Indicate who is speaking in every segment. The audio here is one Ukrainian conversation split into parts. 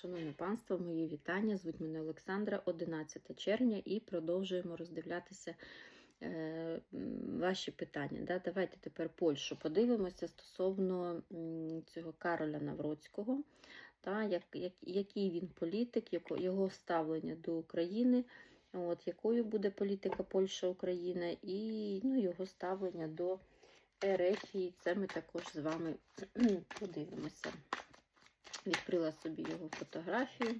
Speaker 1: Шановне панство, мої вітання. Звуть мене Олександра, 11 червня, і продовжуємо роздивлятися е, ваші питання. Да? Давайте тепер Польщу подивимося стосовно цього Кароля Навроцького, та, як, як, який він політик, яко, його ставлення до України, от, якою буде політика Польща-Україна, і ну, його ставлення до РФ. Це ми також з вами подивимося. Відкрила собі його фотографію.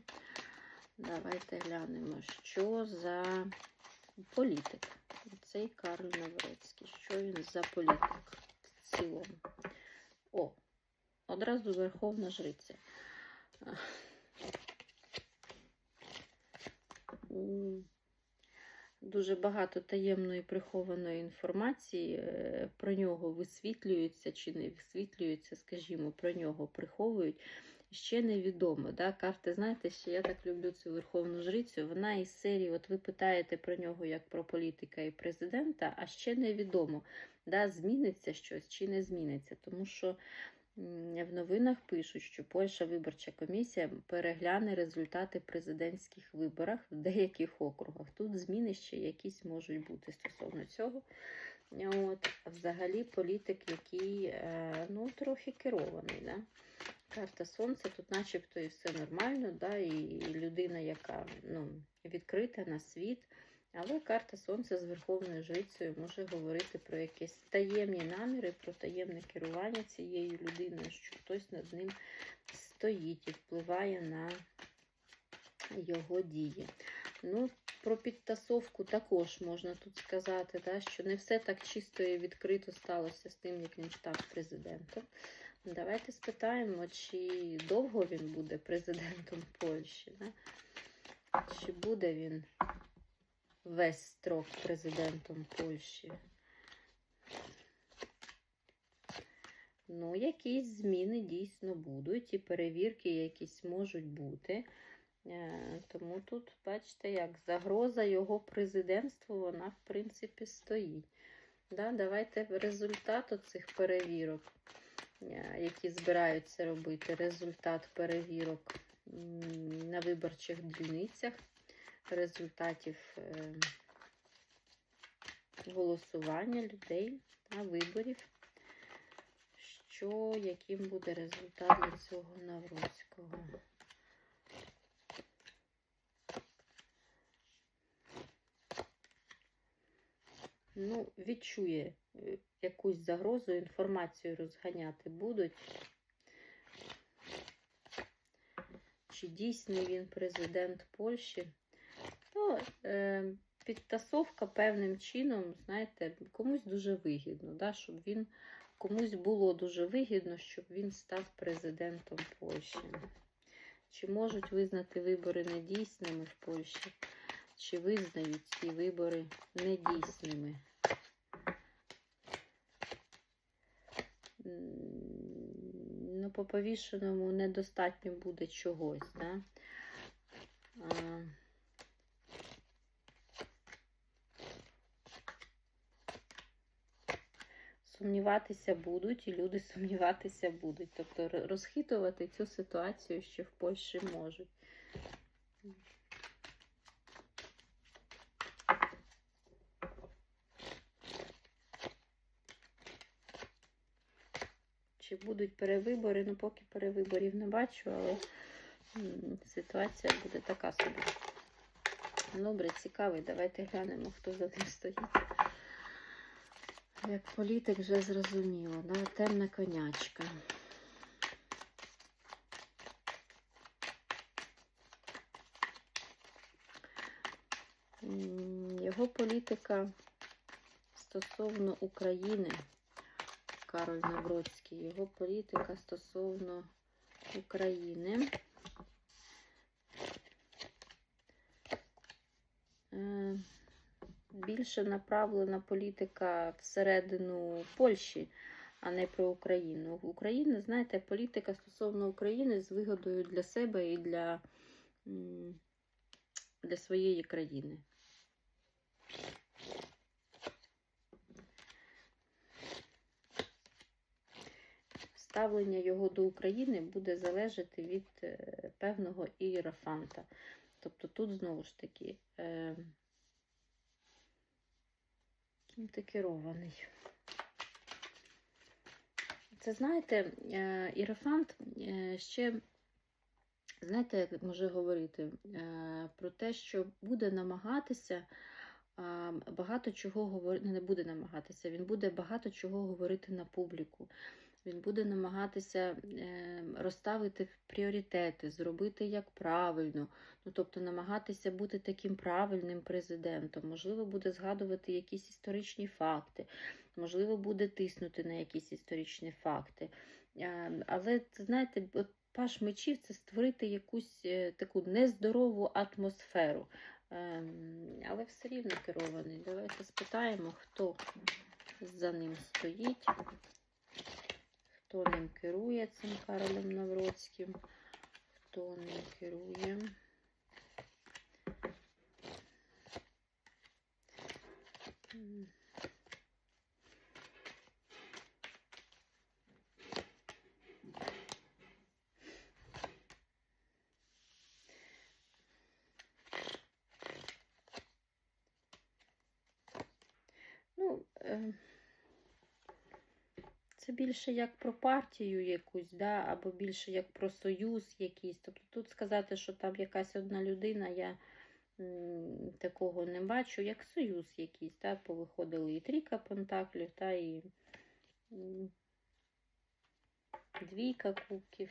Speaker 1: Давайте глянемо, що за політик. Цей Карл Навроцький. Що він за політик в цілому? О, одразу Верховна Жриця. Дуже багато таємної прихованої інформації е, про нього висвітлюється чи не висвітлюється, скажімо, про нього приховують. Ще невідомо. Да? Карти, знаєте, що я так люблю цю Верховну Жрицю. Вона із серії, от ви питаєте про нього як про політика і президента, а ще невідомо, да, зміниться щось чи не зміниться. Тому що в новинах пишуть, що Польща виборча комісія перегляне результати президентських виборах в деяких округах. Тут зміни ще якісь можуть бути стосовно цього. От, взагалі політик, який е, ну, трохи керований. Да? Карта Сонця, тут начебто і все нормально, да? і людина, яка ну, відкрита на світ. Але карта Сонця з Верховною Жрицею може говорити про якісь таємні наміри, про таємне керування цією людиною, що хтось над ним стоїть і впливає на його дії. Ну, про підтасовку також можна тут сказати, да, що не все так чисто і відкрито сталося з тим, як він став президентом. Давайте спитаємо, чи довго він буде президентом Польщі, да? чи буде він весь строк президентом Польщі. Ну, якісь зміни дійсно будуть, і перевірки якісь можуть бути. Е, Тому тут, бачите, як загроза його президентству, вона, в принципі, стоїть. Да, Давайте результат цих перевірок, які збираються робити. Результат перевірок на виборчих дільницях, результатів е, голосування людей та виборів. Що, яким буде результат цього Навроцького? Ну, відчує е, якусь загрозу, інформацію розганяти будуть. Чи дійсний він президент Польщі? Ну, е, підтасовка певним чином, знаєте, комусь дуже вигідно, да, щоб він комусь було дуже вигідно, щоб він став президентом Польщі. Чи можуть визнати вибори недійсними в Польщі? Чи визнають ці вибори недійсними? Ну, по повішеному недостатньо буде чогось, да? А, Сумніватися будуть, і люди сумніватися будуть. Тобто розхитувати цю ситуацію ще в Польщі можуть. Чи будуть перевибори? Ну, поки перевиборів не бачу, але ситуація буде така собі. Добре, цікавий. Давайте глянемо, хто за ним стоїть. Як політик вже зрозуміло, да? темна конячка. Його політика стосовно України. Кароль Навроцький, його політика стосовно України. Е, Більше направлена політика всередину Польщі, а не про Україну. В Україні, знаєте, політика стосовно України з вигодою для себе і для, для своєї країни. Ставлення його до України буде залежати від е, певного ієрофанта. Тобто тут знову ж таки е, ким керований. Це знаєте, е, іерофант е, ще, знаєте, як може говорити про те, що буде намагатися багато чого говорити, не буде намагатися, він буде багато чого говорити на публіку. Він буде намагатися е, розставити пріоритети, зробити як правильно, ну тобто намагатися бути таким правильним президентом. Можливо, буде згадувати якісь історичні факти, можливо, буде тиснути на якісь історичні факти. Е, Але знаєте, паш мечів це створити якусь е, таку нездорову атмосферу. Ем, Але все рівно керований. Давайте спитаємо, хто за ним стоїть. Хто ним керує цим Каролем Навроцьким? Хто ним керує? Ну, е, це більше як про партію якусь, да, або більше як про союз якийсь. Тобто тут сказати, що там якась одна людина, я м, такого не бачу, як союз якийсь. Да, повиходили і трійка пентаклів, та і двійка кубків.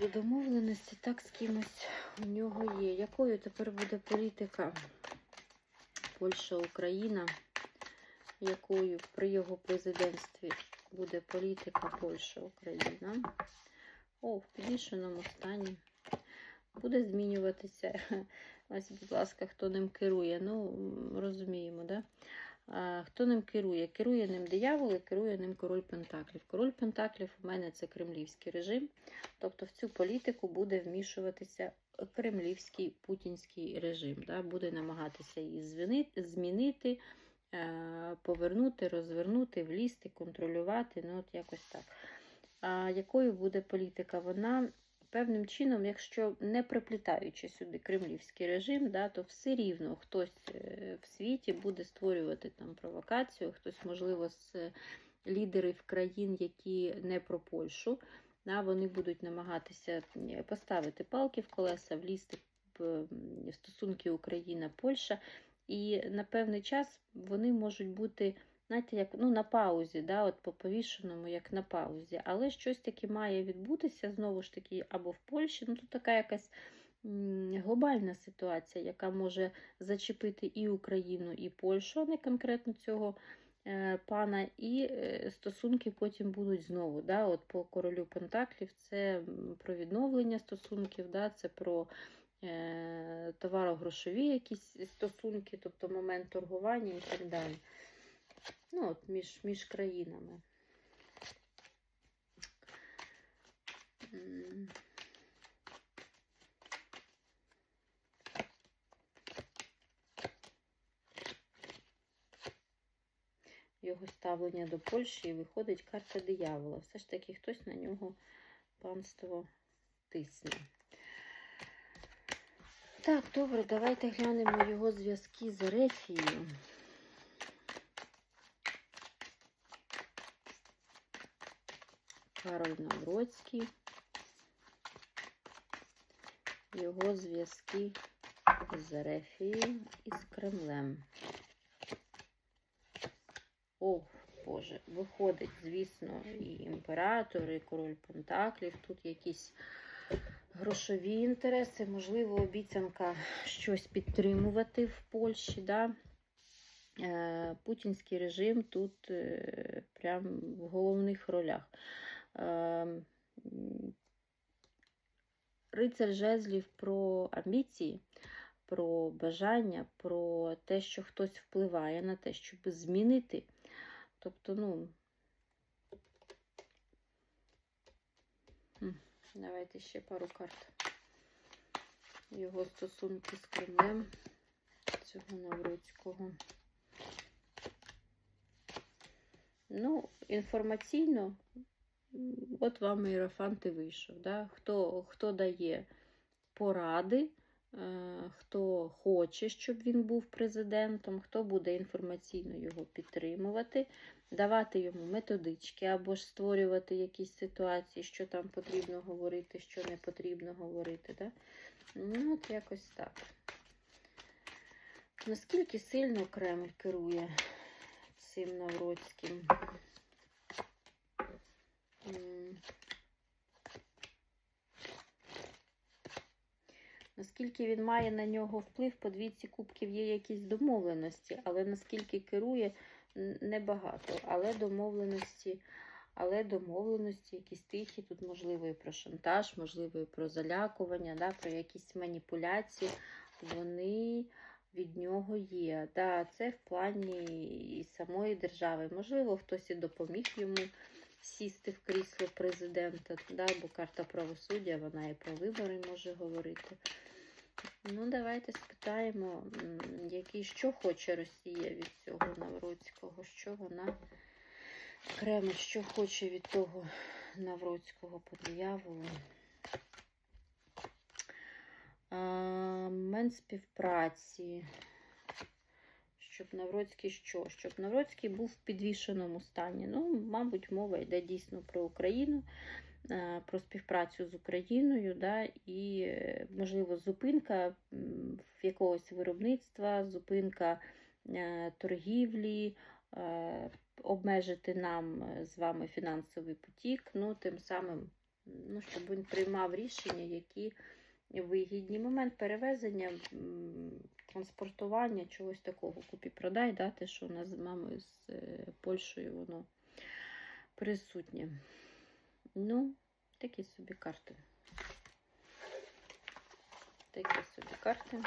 Speaker 1: До домовленості так з кимось у нього є. Якою тепер буде політика Польща, Україна? Якою при його президентстві буде політика Польща, Україна. О, в підвішеному стані. Буде змінюватися. Ось, будь ласка, хто ним керує. Ну, розуміємо, да? А, Хто ним керує? Керує ним диявол і керує ним король Пентаклів. Король Пентаклів у мене це кремлівський режим. Тобто в цю політику буде вмішуватися кремлівський путінський режим. Да? Буде намагатися її змінити, повернути, розвернути, влізти, контролювати. Ну, от якось так. А якою буде політика? Вона певним чином, якщо не приплітаючи сюди кремлівський режим, да, то все рівно хтось е, в світі буде створювати там провокацію, хтось, можливо, з лідерів країн, які не про Польщу. Да, Вони будуть намагатися поставити палки в колеса, влізти в стосунки Україна-Польща. І на певний час вони можуть бути, знаєте, як ну, на паузі, да, от по повішеному, як на паузі. Але щось таке має відбутися, знову ж таки, або в Польщі. Ну, тут така якась глобальна ситуація, яка може зачепити і Україну, і Польщу, а не конкретно цього е, пана. І е, стосунки потім будуть знову. Да, от По королю Пентаклів це про відновлення стосунків, да, це про. Е, товаро-грошові якісь стосунки, тобто момент торгування і так далі. Ну, от між, між країнами. Його ставлення до Польщі і виходить карта диявола. Все ж таки хтось на нього панство тисне. Так, добре, давайте глянемо його зв'язки з Ерефією. Кароль Навроцький. Його зв'язки з Ерефією і з Кремлем. О, Боже, виходить, звісно, і імператор, і король Пентаклів. Тут якісь грошові інтереси, можливо, обіцянка щось підтримувати в Польщі. Да? Е, путінський режим тут е, прям в головних ролях. Е, рицар жезлів про амбіції, про бажання, про те, що хтось впливає на те, щоб змінити. Тобто, ну, Давайте ще пару карт. Його стосунки з Кремлем, цього Навроцького. Ну, інформаційно от вам іерофант вийшов. Да? Хто, хто дає поради, е, хто хоче, щоб він був президентом, хто буде інформаційно його підтримувати, давати йому методички або ж створювати якісь ситуації, що там потрібно говорити, що не потрібно говорити. Да? Ну, от якось так. Наскільки сильно Кремль керує цим Навроцьким? Наскільки він має на нього вплив, по двійці кубків є якісь домовленості, але наскільки керує, небагато. Але домовленості, але домовленості якісь тихі, тут можливо і про шантаж, можливо, і про залякування, да, про якісь маніпуляції, вони від нього є. Да, це в плані і самої держави. Можливо, хтось і допоміг йому сісти в крісло президента, да, бо карта правосуддя, вона і про вибори може говорити. Ну, давайте спитаємо, який, що хоче Росія від цього Навроцького, що вона, Кремль, що хоче від того Навроцького по дияволу. Мен співпраці. Щоб Навроцький що? Щоб Навроцький був в підвішеному стані. Ну, мабуть, мова йде дійсно про Україну, про співпрацю з Україною, да, і, е, можливо, зупинка якогось виробництва, зупинка е, торгівлі, е, обмежити нам е, з вами фінансовий потік, ну, тим самим, ну, щоб він приймав рішення, які вигідні. Момент перевезення, транспортування, чогось такого. Купі-продай, да, те, що у нас з мамою з е, Польщею воно присутнє. Ну, такі собі карти. Такі собі карти.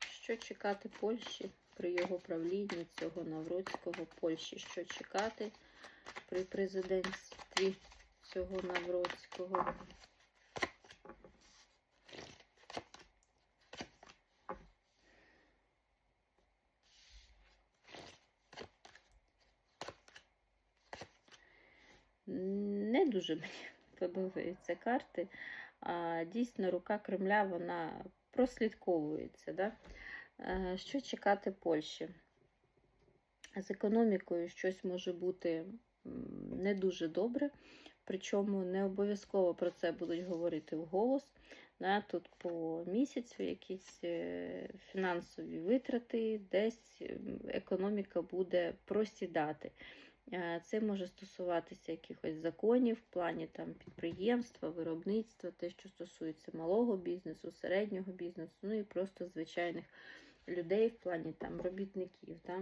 Speaker 1: Що чекати Польщі при його правлінні цього Навроцького Польщі? Що чекати при президентстві цього Навроцького? Не дуже мені подобаються карти. А, дійсно, рука Кремля вона прослідковується. Да? Е, Що чекати Польщі? З економікою щось може бути не дуже добре, причому не обов'язково про це будуть говорити вголос. Тут по місяцю якісь е, фінансові витрати, десь економіка буде просідати. Е, Це може стосуватися якихось законів в плані там, підприємства, виробництва, те, що стосується малого бізнесу, середнього бізнесу, ну і просто звичайних людей в плані там, робітників. Да?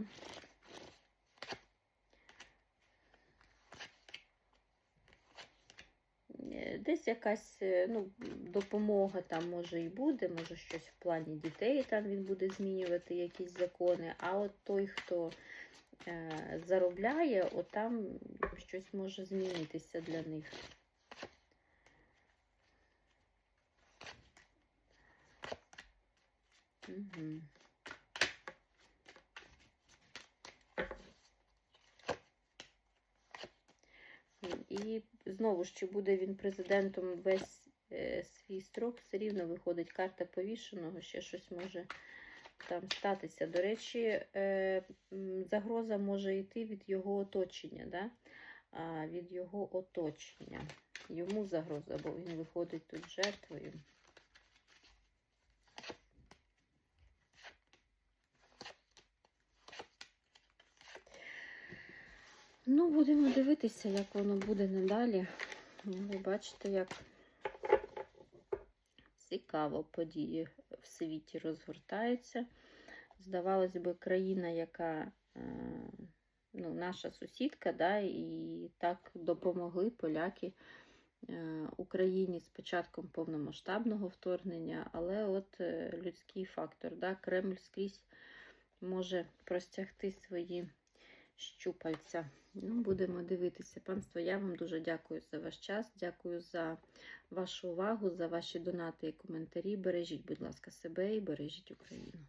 Speaker 1: Е, Десь якась е, ну, допомога там може і буде, може щось в плані дітей там він буде змінювати якісь закони, а от той, хто заробляє, от там щось може змінитися для них. Угу. І знову ж, чи буде він президентом весь е, свій строк, все рівно виходить карта повішеного, ще щось може там статися. До речі, е, загроза може йти від його оточення, да? від його оточення. Йому загроза, бо він виходить тут жертвою. Ну, будемо дивитися, як воно буде надалі. Ви бачите, як цікаво події в світі розгортаються. Здавалось би, країна, яка е, ну, наша сусідка, да, і так допомогли поляки е, Україні з початком повномасштабного вторгнення, але от е, людський фактор, да, Кремль скрізь може простягти свої щупальця. Ну, будемо дивитися. Панство, я вам дуже дякую за ваш час, дякую за вашу увагу, за ваші донати і коментарі. Бережіть, будь ласка, себе і бережіть Україну.